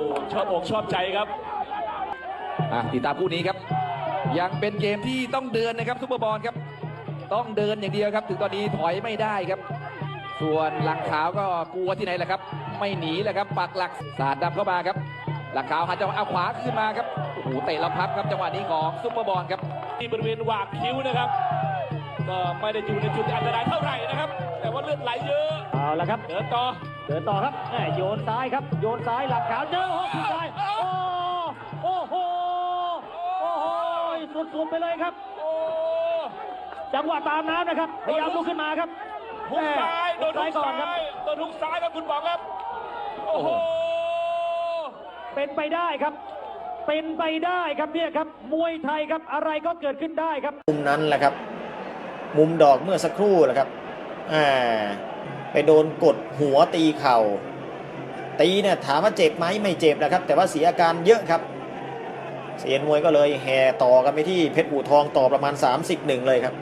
อบอกชอบใจครับอะติดตามคู่นี้ครับ ยังเป็นเกมที่ต้องเดินนะครับซุปเปอร์บอลครับ ต้องเดินอย่างเดียวครับ ถึงตอนนี้ถอยไม่ได้ครับ ส่วนหลังขาวก็กลัวที่ไหนแหละครับ ไม่หนีแหละครับปักหลักสาดดำเข้ามาครับ หลังขาวหันจังหวะเอาขวาขึ้นมาครับโอ้โหเตะแล้วพับครับจังหวะนี้ของซุปเปอร์บอลครับ ที่บริเวณหว่างคิ้วนะครับก็ไม่ได้อยู่ในจุดที่อันตรายเท่าไหร่นะครับ แต่ว่าเลือดไหลเยอะเอาละครับเดินต่อ เดินต่อครับแหม่โยนซ้ายครับ โยนซ้ายหลักขาวเจอหกสุดท้าย โอ้โอ้โห โอ้โหสุดๆไปเลยครับโอ้จังหวะตามน้ำนะครับ พยายามลุกขึ้นมาครับหุกซ้ายโดนซ้าหุยกก่อซ้านครับยโดนหุกซ้ายครับคุณบอกครับ โอ้โห เป็นไปได้ครับ เป็นไปได้ครับเนี่ยครับ มวยไทยครับ อะไรก็เกิดขึ้นได้ครับ มุมนั้นแหละครับ มุมดอกเมื่อสักครู่แหละครับ อ่า ไปโดนกดหัวตีเข่า ตีเนี่ยถามว่าเจ็บไหมไม่เจ็บนะครับ แต่ว่าเสียอาการเยอะครับ เสียนมวยก็เลยแห่ต่อกันไปที่เพชรอู่ทองต่อประมาณ30หนึ่งเลยครับ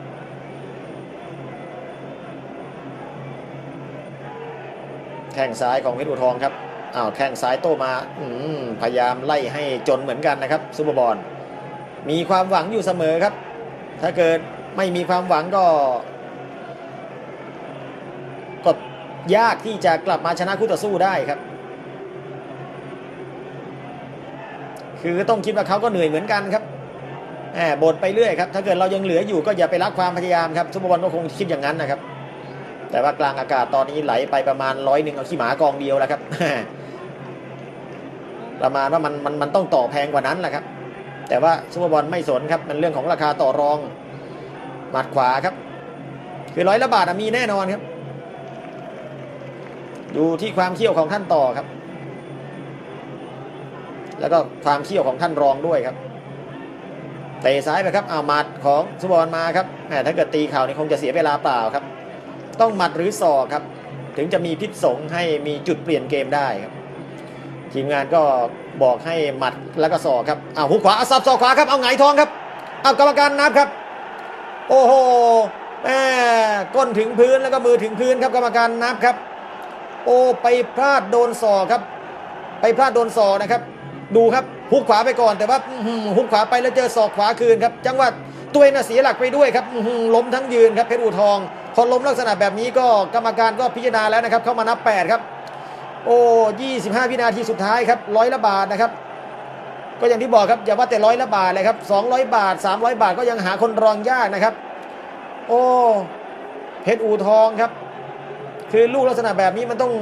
แข้งซ้ายของเพชรอู่ทองครับอ้าวแข้งซ้ายโต้มาอืพยายามไล่ให้จนเหมือนกันนะครับซูเปอร์บอลมีความหวังอยู่เสมอครับ ถ้าเกิดไม่มีความหวังก็ ยากที่จะกลับมาชนะคู่ต่อสู้ได้ครับ คือต้องคิดว่าเขาก็เหนื่อยเหมือนกันครับแหมบดไปเรื่อยครับ ถ้าเกิดเรายังเหลืออยู่ก็อย่าไปรักความพยายามครับซุปเปอร์บอลก็คงคิดอย่างนั้นนะครับ แต่ว่ากลางอากาศตอนนี้ไหลไปประมาณร้อยหนึ่งเอาขี้หมากองเดียวแล้วครับ ประมาณว่ามันมันมันต้องต่อแพงกว่านั้นแหละครับ แต่ว่าซุปเปอร์บอลไม่สนครับ มันเรื่องของราคาต่อรอง หมัดขวาครับ คือร้อยละบาทมีแน่นอนครับ ดูที่ความเขี้ยวของท่านต่อครับ แล้วก็ความเขี้ยวของท่านรองด้วยครับเตะซ้ายไปครับเอาหมัดของซุปเปอร์บอลมาครับแหมถ้าเกิดตีเข่านี่คงจะเสียเวลาเปล่าครับ ต้องหมัดหรือศอกครับ ถึงจะมีพิษสงให้มีจุดเปลี่ยนเกมได้ครับ ทีมงานก็บอกให้หมัดแล้วก็ศอกครับเอาหุกขวาเอาสับศอกขวาครับเอาหงทองครับเอากรรมการนับครับ โอ้โหแม่ก้นถึงพื้นแล้วก็มือถึงพื้นครับกรรมการนับครับ โอ้ไปพลาดโดนศอกครับ ไปพลาดโดนศอกนะครับ ดูครับหุกขวาไปก่อนแต่ว่าอื้อหือหุกขวาไปแล้วเจอศอกขวาคืนครับ จังหวะตัวเองเสียหลักไปด้วยครับล้มทั้งยืนครับเพชรอู่ทองพอล้มลักษณะแบบนี้ก็กรรมการก็พิจารณาแล้วนะครับ เข้ามานับ 8 ครับ โอ้25 วินาทีสุดท้ายครับร้อยละบาทนะครับ ก็อย่างที่บอกครับอย่าว่าแต่ร้อยละบาทเลยครับ200 บาท 300 บาทก็ยังหาคนรองยากนะครับ โอ้เพชรอู่ทองครับ คือลูกลักษณะแบบนี้มันต้อง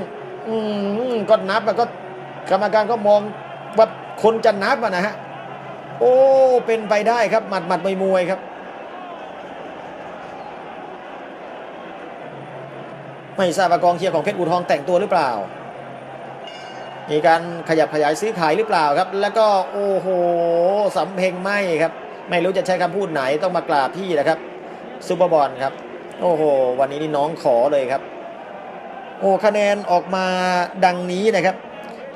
อืมก็นับแล้วก็กรรมการก็มองว่าคนจะนับอะนะฮะ โอ้ เป็นไปได้ครับ หมัดหมัดมวยมวยครับ ไม่ทราบว่ากองเชียร์ของเพชรอูทองแต่งตัวหรือเปล่า มีการขยับขยายซื้อขายหรือเปล่าครับ แล้วก็โอ้โหสำเพ็งไหมครับ ไม่รู้จะใช้คำพูดไหนต้องมากราบพี่นะครับซูเปอร์บอลครับ โอ้โห วันนี้นี่น้องขอเลยครับ โอ้คะแนนออกมาดังนี้นะครับ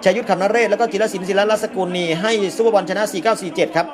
ชัยยุทธขำนเรศแล้วก็จิรศิลป์ศิลลัสกุลนี่ให้ซูเปอร์บอลชนะ 4947 ครับ